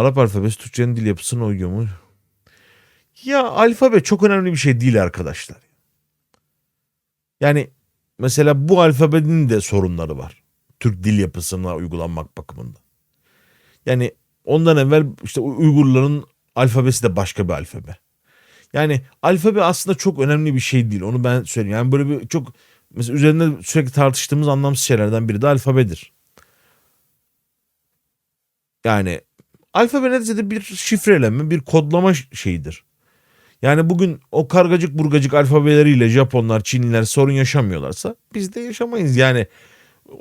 Arap alfabesi Türkçenin dil yapısına uyuyor mu? Ya alfabe çok önemli bir şey değil arkadaşlar. Yani mesela bu alfabenin de sorunları var. Türk dil yapısına uygulanmak bakımından. Yani ondan evvel işte Uygurların alfabesi de başka bir alfabe. Yani alfabe aslında çok önemli bir şey değil. Onu ben söyleyeyim. Yani böyle bir çok mesela üzerinde sürekli tartıştığımız anlamsız şeylerden biri de alfabedir. Yani alfabe neticede bir şifreleme, bir kodlama şeyidir. Yani bugün o kargacık burgacık alfabeleriyle Japonlar, Çinliler sorun yaşamıyorlarsa biz de yaşamayız. Yani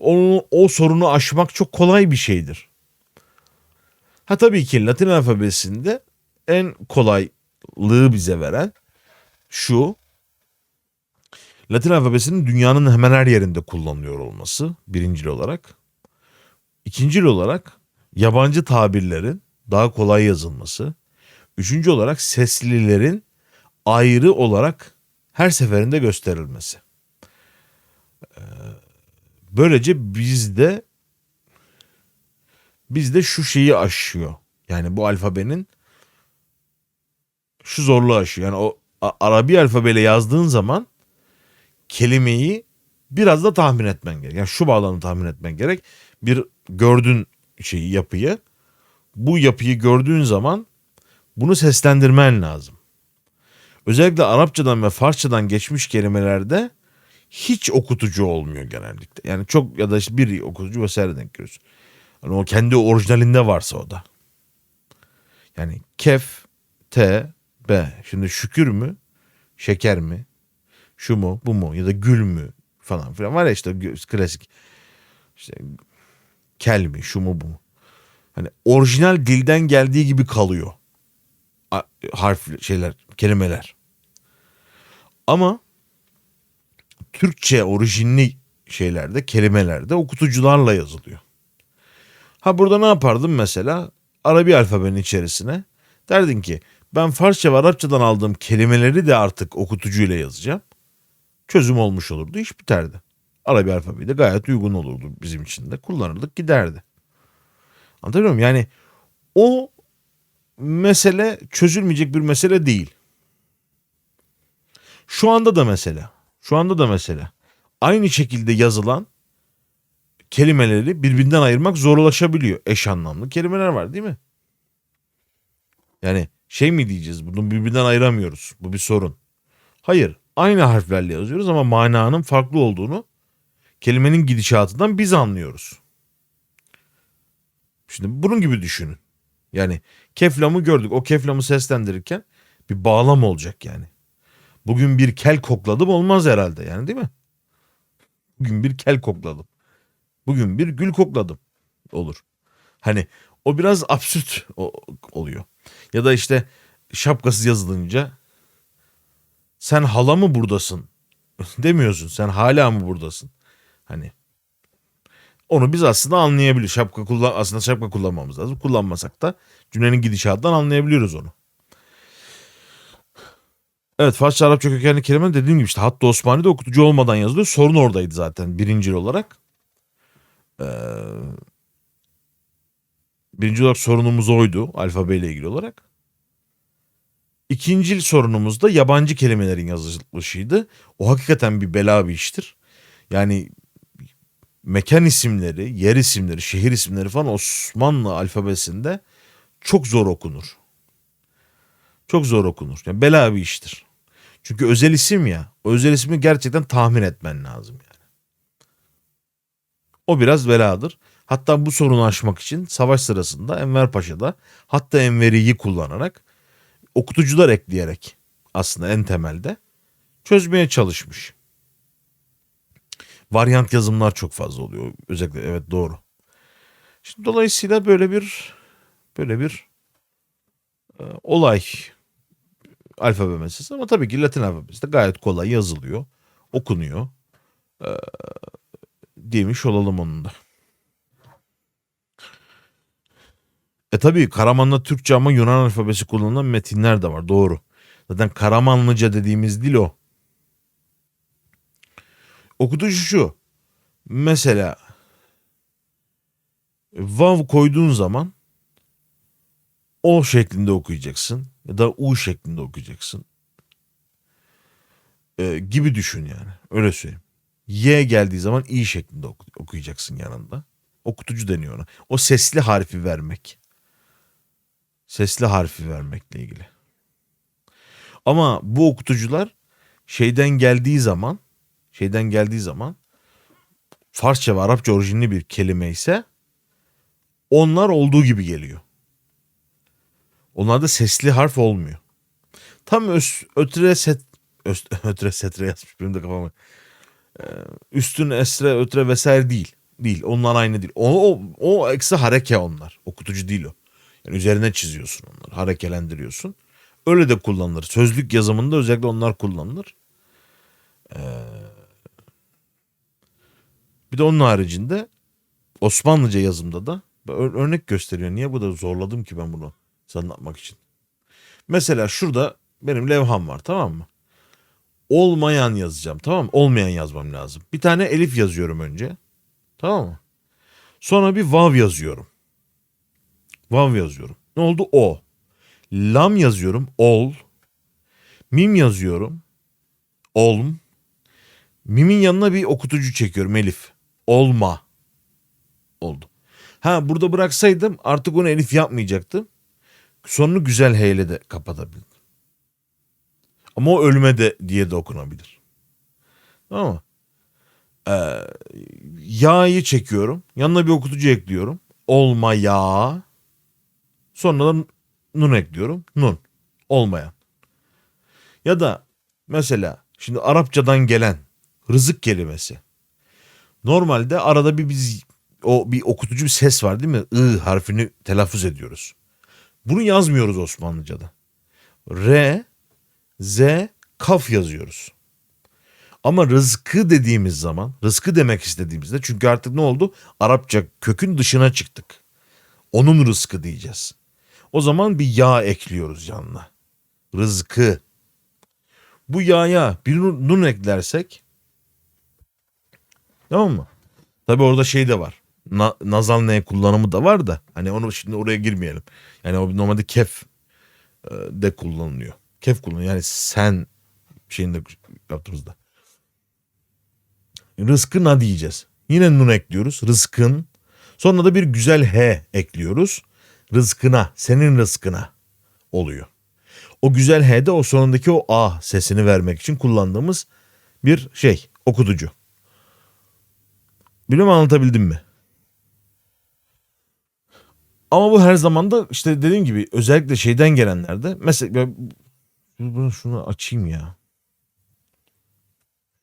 onu, o sorunu aşmak çok kolay bir şeydir. Ha tabii ki Latin alfabesinde en kolaylığı bize veren şu. Latin alfabesinin dünyanın hemen her yerinde kullanılıyor olması birincil olarak. İkincil olarak yabancı tabirlerin daha kolay yazılması. Üçüncü olarak seslilerin ayrı olarak her seferinde gösterilmesi. Ee, Böylece bizde bizde şu şeyi aşıyor. Yani bu alfabenin şu zorluğu aşıyor. Yani o Arabi alfabeyle yazdığın zaman kelimeyi biraz da tahmin etmen gerek. Yani şu bağlamda tahmin etmen gerek. Bir gördüğün şeyi yapıyı bu yapıyı gördüğün zaman bunu seslendirmen lazım. Özellikle Arapçadan ve Farsçadan geçmiş kelimelerde hiç okutucu olmuyor genellikle. Yani çok ya da işte bir okutucu vesaire denk geliyorsun. Hani o kendi orijinalinde varsa o da. Yani kef, t, b. Şimdi şükür mü? Şeker mi? Şu mu? Bu mu? Ya da gül mü? Falan filan. Var ya işte klasik. İşte kel mi? Şu mu bu mu? Hani orijinal dilden geldiği gibi kalıyor. Harf şeyler, kelimeler. Ama Türkçe orijinli şeylerde, kelimelerde okutucularla yazılıyor. Ha burada ne yapardım mesela? Arabi alfabenin içerisine derdin ki ben Farsça ve Arapçadan aldığım kelimeleri de artık okutucuyla yazacağım. Çözüm olmuş olurdu, iş biterdi. Arabi alfabeyi de gayet uygun olurdu bizim için de. Kullanırdık giderdi. Anlatabiliyor muyum? Yani o mesele çözülmeyecek bir mesele değil. Şu anda da mesela. Şu anda da mesela. Aynı şekilde yazılan kelimeleri birbirinden ayırmak zorlaşabiliyor. Eş anlamlı kelimeler var değil mi? Yani şey mi diyeceğiz bunu birbirinden ayıramıyoruz. Bu bir sorun. Hayır. Aynı harflerle yazıyoruz ama mananın farklı olduğunu kelimenin gidişatından biz anlıyoruz. Şimdi bunun gibi düşünün. Yani keflamı gördük. O keflamı seslendirirken bir bağlam olacak yani. Bugün bir kel kokladım olmaz herhalde yani değil mi? Bugün bir kel kokladım. Bugün bir gül kokladım. Olur. Hani o biraz absürt oluyor. Ya da işte şapkasız yazılınca sen hala mı buradasın demiyorsun. Sen hala mı buradasın? Hani onu biz aslında anlayabiliriz. Şapka kullan aslında şapka kullanmamız lazım. Kullanmasak da cümlenin gidişatından anlayabiliyoruz onu. Evet Farsça Arapça kökenli kelime dediğim gibi işte hatta Osmanlı'da okutucu olmadan yazılıyor. Sorun oradaydı zaten birincil olarak. Ee, birinci olarak sorunumuz oydu alfabeyle ilgili olarak. İkinci sorunumuz da yabancı kelimelerin yazılışıydı. O hakikaten bir bela bir iştir. Yani mekan isimleri, yer isimleri, şehir isimleri falan Osmanlı alfabesinde çok zor okunur. Çok zor okunur. Yani bela bir iştir. Çünkü özel isim ya. Özel ismi gerçekten tahmin etmen lazım yani. O biraz beladır. Hatta bu sorunu aşmak için savaş sırasında Enver Paşa'da hatta Enveri'yi kullanarak okutucular ekleyerek aslında en temelde çözmeye çalışmış. Varyant yazımlar çok fazla oluyor. Özellikle evet doğru. Şimdi dolayısıyla böyle bir böyle bir e, olay alfabe meselesi ama tabii ki Latin alfabesi de gayet kolay yazılıyor, okunuyor. E, demiş olalım onun da. E tabii Karamanlı Türkçe ama Yunan alfabesi kullanılan metinler de var. Doğru. Zaten Karamanlıca dediğimiz dil o. Okutucu şu. Mesela vav koyduğun zaman O şeklinde okuyacaksın ya da U şeklinde okuyacaksın. Ee, gibi düşün yani. Öyle söyleyeyim. Y geldiği zaman İ şeklinde oku- okuyacaksın yanında. Okutucu deniyor ona. O sesli harfi vermek. Sesli harfi vermekle ilgili. Ama bu okutucular şeyden geldiği zaman şeyden geldiği zaman Farsça ve Arapça orijinli bir kelime ise onlar olduğu gibi geliyor. Onlarda sesli harf olmuyor. Tam öz, ötre set öz, ötre setre yazmış benim de kafama. Ee, üstün esre ötre vesaire değil. Değil. Onlar aynı değil. O, o, o eksi hareke onlar. Okutucu değil o. Yani üzerine çiziyorsun onları. Harekelendiriyorsun. Öyle de kullanılır. Sözlük yazımında özellikle onlar kullanılır. Ee, bir de onun haricinde Osmanlıca yazımda da ör- örnek gösteriyor. Niye bu da zorladım ki ben bunu size anlatmak için. Mesela şurada benim levham var tamam mı? Olmayan yazacağım tamam mı? Olmayan yazmam lazım. Bir tane elif yazıyorum önce. Tamam mı? Sonra bir vav yazıyorum. Vav yazıyorum. Ne oldu? O. Lam yazıyorum. Ol. Mim yazıyorum. Olm. Mimin yanına bir okutucu çekiyorum Elif. Olma. Oldu. Ha burada bıraksaydım artık onu Elif yapmayacaktım. Sonunu güzel H ile de kapatabildim. Ama o ölüme de diye de okunabilir. Tamam mı? Ee, ya'yı çekiyorum. Yanına bir okutucu ekliyorum. Olma ya. Sonra da nun ekliyorum. Nun. Olmayan. Ya da mesela şimdi Arapçadan gelen rızık kelimesi. Normalde arada bir biz o bir okutucu bir ses var değil mi? I harfini telaffuz ediyoruz. Bunu yazmıyoruz Osmanlıca'da. R, Z, kaf yazıyoruz. Ama rızkı dediğimiz zaman, rızkı demek istediğimizde çünkü artık ne oldu? Arapça kökün dışına çıktık. Onun rızkı diyeceğiz. O zaman bir ya ekliyoruz yanına. Rızkı. Bu yaya bir nun eklersek tamam mı? Tabi orada şey de var. Na, nazal ne kullanımı da var da hani onu şimdi oraya girmeyelim. Yani o normalde kef e, de kullanılıyor. Kef kullanılıyor. Yani sen şeyinde yaptığımızda. Rızkına diyeceğiz. Yine nun ekliyoruz. Rızkın. Sonra da bir güzel he ekliyoruz. Rızkına, senin rızkına oluyor. O güzel he de o sonundaki o a sesini vermek için kullandığımız bir şey, okutucu. Bilmem anlatabildim mi? Ama bu her zaman da işte dediğim gibi özellikle şeyden gelenlerde mesela bunu şunu açayım ya.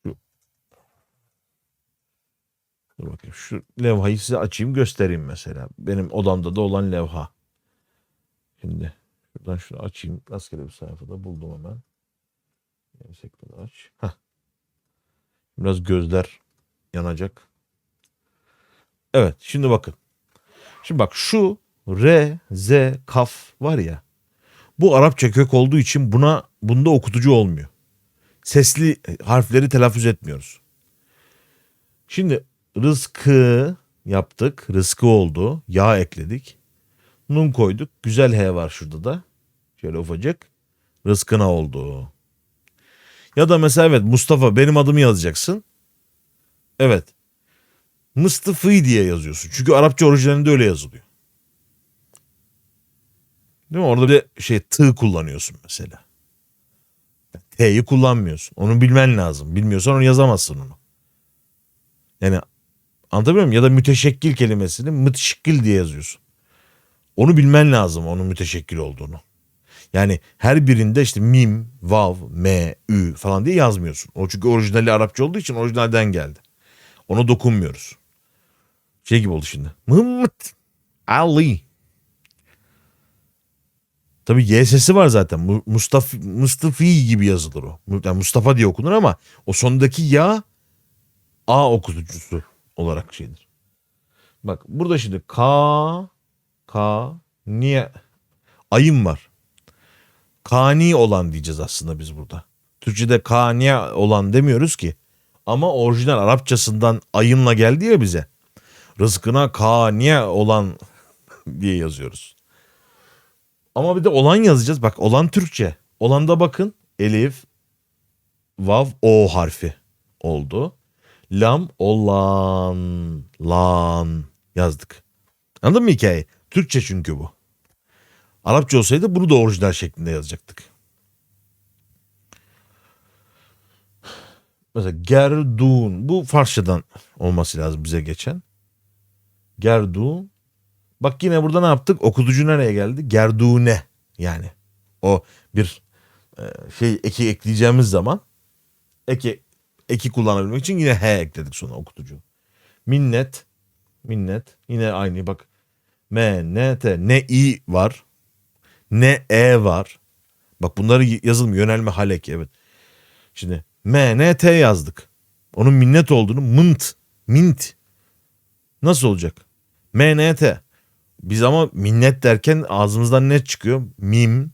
Şu- Dur bakayım şu levhayı size açayım göstereyim mesela. Benim odamda da olan levha. Şimdi şuradan şunu açayım. Rastgele bir sayfada buldum hemen. Sektöre aç. Heh. Biraz gözler yanacak. Evet şimdi bakın. Şimdi bak şu R, Z, kaf var ya. Bu Arapça kök olduğu için buna bunda okutucu olmuyor. Sesli harfleri telaffuz etmiyoruz. Şimdi rızkı yaptık. Rızkı oldu. Yağ ekledik. Nun koyduk. Güzel H var şurada da. Şöyle ufacık. Rızkına oldu. Ya da mesela evet Mustafa benim adımı yazacaksın. Evet. Mıstıfı diye yazıyorsun. Çünkü Arapça orijinalinde öyle yazılıyor. Değil mi? Orada bir şey tı kullanıyorsun mesela. T'yi kullanmıyorsun. Onu bilmen lazım. Bilmiyorsan onu yazamazsın onu. Yani anlatabiliyor muyum? Ya da müteşekkil kelimesini müteşekkil diye yazıyorsun. Onu bilmen lazım onun müteşekkil olduğunu. Yani her birinde işte mim, vav, me, ü falan diye yazmıyorsun. O çünkü orijinali Arapça olduğu için orijinalden geldi. Ona dokunmuyoruz. Şey gibi oldu şimdi. Mehmet Ali. Tabii Y sesi var zaten. Mu- Mustafa, Mustafi gibi yazılır o. Yani Mustafa diye okunur ama o sondaki ya A okutucusu olarak şeydir. Bak burada şimdi K K niye ayım var. Kani olan diyeceğiz aslında biz burada. Türkçe'de kani olan demiyoruz ki. Ama orijinal Arapçasından ayınla geldi ya bize. Rızkına kani olan diye yazıyoruz. Ama bir de olan yazacağız. Bak olan Türkçe. Olanda bakın. Elif, vav, o harfi oldu. Lam, olan, lan yazdık. Anladın mı hikayeyi? Türkçe çünkü bu. Arapça olsaydı bunu da orijinal şeklinde yazacaktık. Mesela gerdun. Bu Farsçadan olması lazım bize geçen. Gerdun. Bak yine burada ne yaptık? Okutucu nereye geldi? Gerdune. Yani o bir e, şey eki ekleyeceğimiz zaman eki eki kullanabilmek için yine he ekledik sonra okutucu. Minnet. Minnet. Yine aynı bak. M, N, T. Ne i var. Ne e var. Bak bunları yazılmıyor. Yönelme halek evet. Şimdi M, N, T yazdık. Onun minnet olduğunu mınt, mint. Nasıl olacak? M, N, T. Biz ama minnet derken ağzımızdan ne çıkıyor? Mim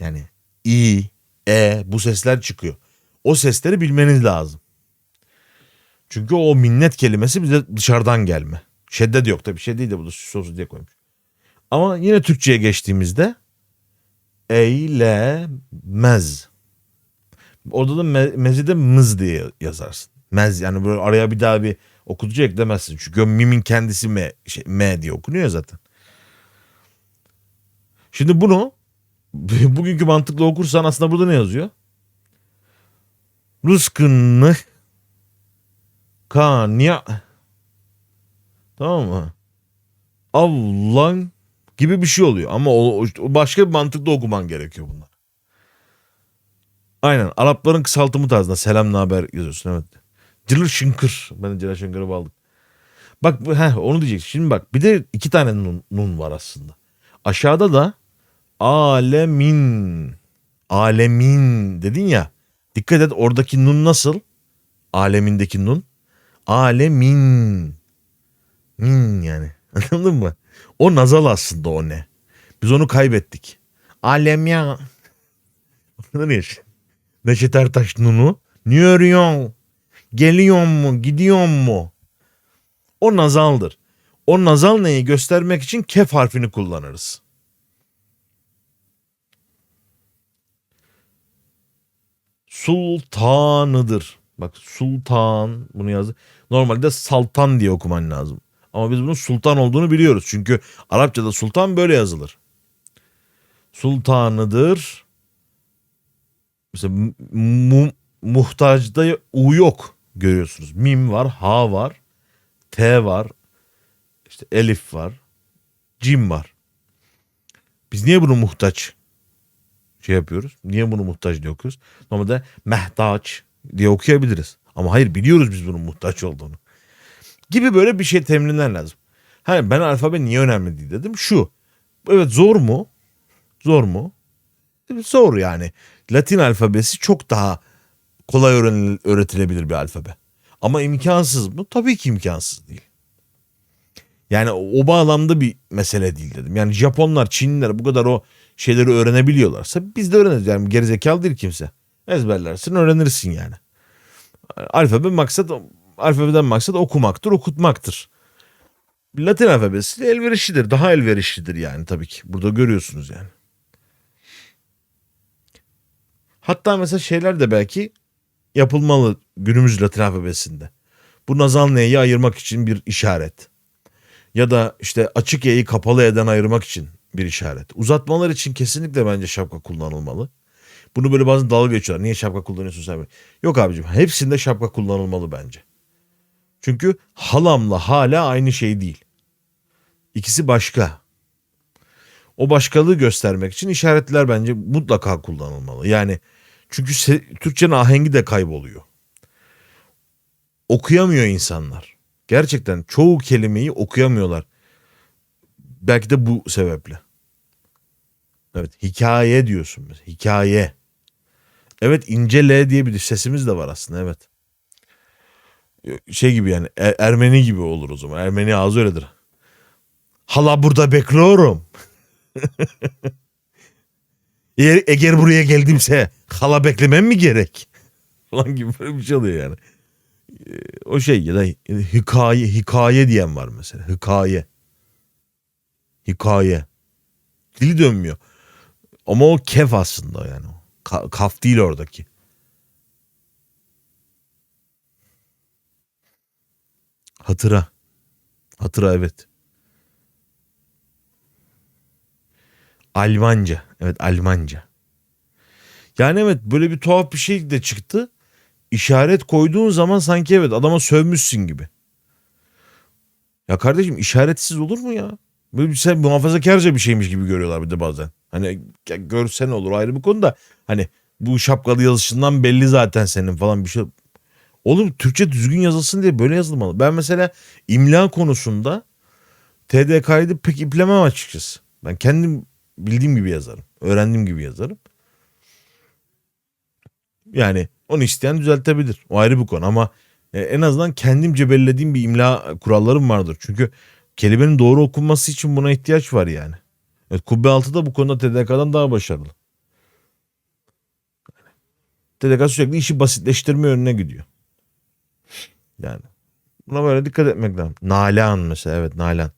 yani i, e bu sesler çıkıyor. O sesleri bilmeniz lazım. Çünkü o minnet kelimesi bize dışarıdan gelme. Şeddet yok tabii şey değil de bu da süs olsun diye koymuş. Ama yine Türkçe'ye geçtiğimizde eylemez. Orada da me, mezi de mız diye yazarsın. Mez yani böyle araya bir daha bir okutucu eklemezsin. Çünkü mimin kendisi me, şey, me diye okunuyor zaten. Şimdi bunu bugünkü mantıkla okursan aslında burada ne yazıyor? Rızkını kanya tamam mı? Avlan gibi bir şey oluyor. Ama o başka bir mantıkla okuman gerekiyor bunlar. Aynen. Arapların kısaltımı tarzında selam ne haber yazıyorsun evet. Cılır şınkır. Ben de Celal Şınkır'ı bağladım. Bak heh, onu diyeceksin. Şimdi bak bir de iki tane nun, nun var aslında. Aşağıda da alemin alemin dedin ya. Dikkat et oradaki nun nasıl? Alemindeki nun. Alemin. Min yani. Anladın mı? O nazal aslında o ne? Biz onu kaybettik. Alem ya. Neşet Ertaş nunu. Niye örüyorsun? Geliyor mu? Gidiyor mu? O nazaldır. O nazal neyi göstermek için kef harfini kullanırız. Sultanıdır. Bak sultan bunu yazdı. Normalde saltan diye okuman lazım. Ama biz bunun sultan olduğunu biliyoruz. Çünkü Arapçada sultan böyle yazılır. Sultanıdır. Mesela mu, muhtacda u yok görüyorsunuz. Mim var, ha var, t var, işte elif var, cim var. Biz niye bunu muhtaç şey yapıyoruz? Niye bunu muhtaç diye okuyoruz? Normalde mehtaç diye okuyabiliriz. Ama hayır biliyoruz biz bunun muhtaç olduğunu. Gibi böyle bir şey teminler lazım. Hani ben alfabe niye önemli değil dedim. Şu. Evet zor mu? Zor mu? Zor yani. Latin alfabesi çok daha kolay öğretilebilir bir alfabe. Ama imkansız mı? Tabii ki imkansız değil. Yani o bağlamda bir mesele değil dedim. Yani Japonlar, Çinliler bu kadar o şeyleri öğrenebiliyorlarsa biz de öğreniriz. Yani gerizekalı değil kimse. Ezberlersin öğrenirsin yani. Alfabe maksat alfabeden maksat okumaktır, okutmaktır. Latin alfabesi elverişlidir. Daha elverişlidir yani tabii ki. Burada görüyorsunuz yani. Hatta mesela şeyler de belki yapılmalı günümüz Latin alfabesinde. Bu nazal neyi ayırmak için bir işaret. Ya da işte açık y'yi kapalı y'den ayırmak için bir işaret. Uzatmalar için kesinlikle bence şapka kullanılmalı. Bunu böyle bazen dalga geçiyorlar. Niye şapka kullanıyorsun sen? Yok abicim hepsinde şapka kullanılmalı bence. Çünkü halamla hala aynı şey değil. İkisi başka. O başkalığı göstermek için işaretler bence mutlaka kullanılmalı. Yani çünkü Türkçenin ahengi de kayboluyor. Okuyamıyor insanlar. Gerçekten çoğu kelimeyi okuyamıyorlar. Belki de bu sebeple. Evet hikaye diyorsun mesela. Hikaye. Evet ince L diye bir sesimiz de var aslında evet. Şey gibi yani E- Ermeni gibi olur o zaman. Ermeni ağzı öyledir. Hala burada bekliyorum. eğer, eğer buraya geldimse hala beklemem mi gerek? Falan gibi böyle bir şey oluyor yani. Ee, O şey ya da hikaye, hikaye diyen var mesela. Hikaye. Hikaye. Dili dönmüyor. Ama o kef aslında yani. Ka- kaf değil oradaki. Hatıra. Hatıra evet. Almanca. Evet Almanca. Yani evet böyle bir tuhaf bir şey de çıktı. İşaret koyduğun zaman sanki evet adama sövmüşsün gibi. Ya kardeşim işaretsiz olur mu ya? Böyle bir sen muhafazakarca bir şeymiş gibi görüyorlar bir de bazen. Hani görsen olur ayrı bir konu da hani bu şapkalı yazışından belli zaten senin falan bir şey. Oğlum Türkçe düzgün yazılsın diye böyle yazılmalı. Ben mesela imla konusunda TDK'yı pek iplemem açıkçası. Ben kendim bildiğim gibi yazarım. Öğrendiğim gibi yazarım. Yani onu isteyen düzeltebilir. O ayrı bir konu ama e, en azından kendimce belirlediğim bir imla kurallarım vardır. Çünkü kelimenin doğru okunması için buna ihtiyaç var yani. Evet, Kubbe 6 da bu konuda TDK'dan daha başarılı. TDK sürekli işi basitleştirme yönüne gidiyor. Yani buna böyle dikkat etmek lazım. Nalan mesela evet Nalan.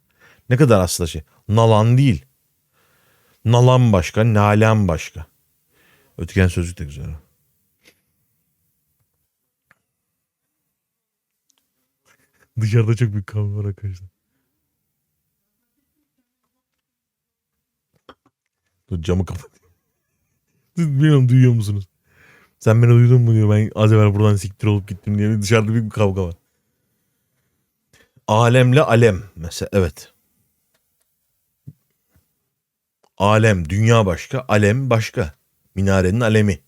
Ne kadar aslında şey. Nalan değil. Nalan başka, Nalan başka. Ötken sözlük de güzel. Dışarıda çok büyük kavga var arkadaşlar. Dur camı kapat. Bilmiyorum duyuyor musunuz? Sen beni duydun mu diyor. Ben az evvel buradan siktir olup gittim diye dışarıda büyük bir kavga var. Alemle alem mesela evet. Alem dünya başka, alem başka. Minarenin alemi.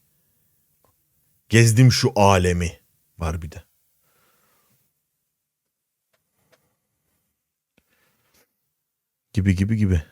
Gezdim şu alemi var bir de. Gibi gibi gibi.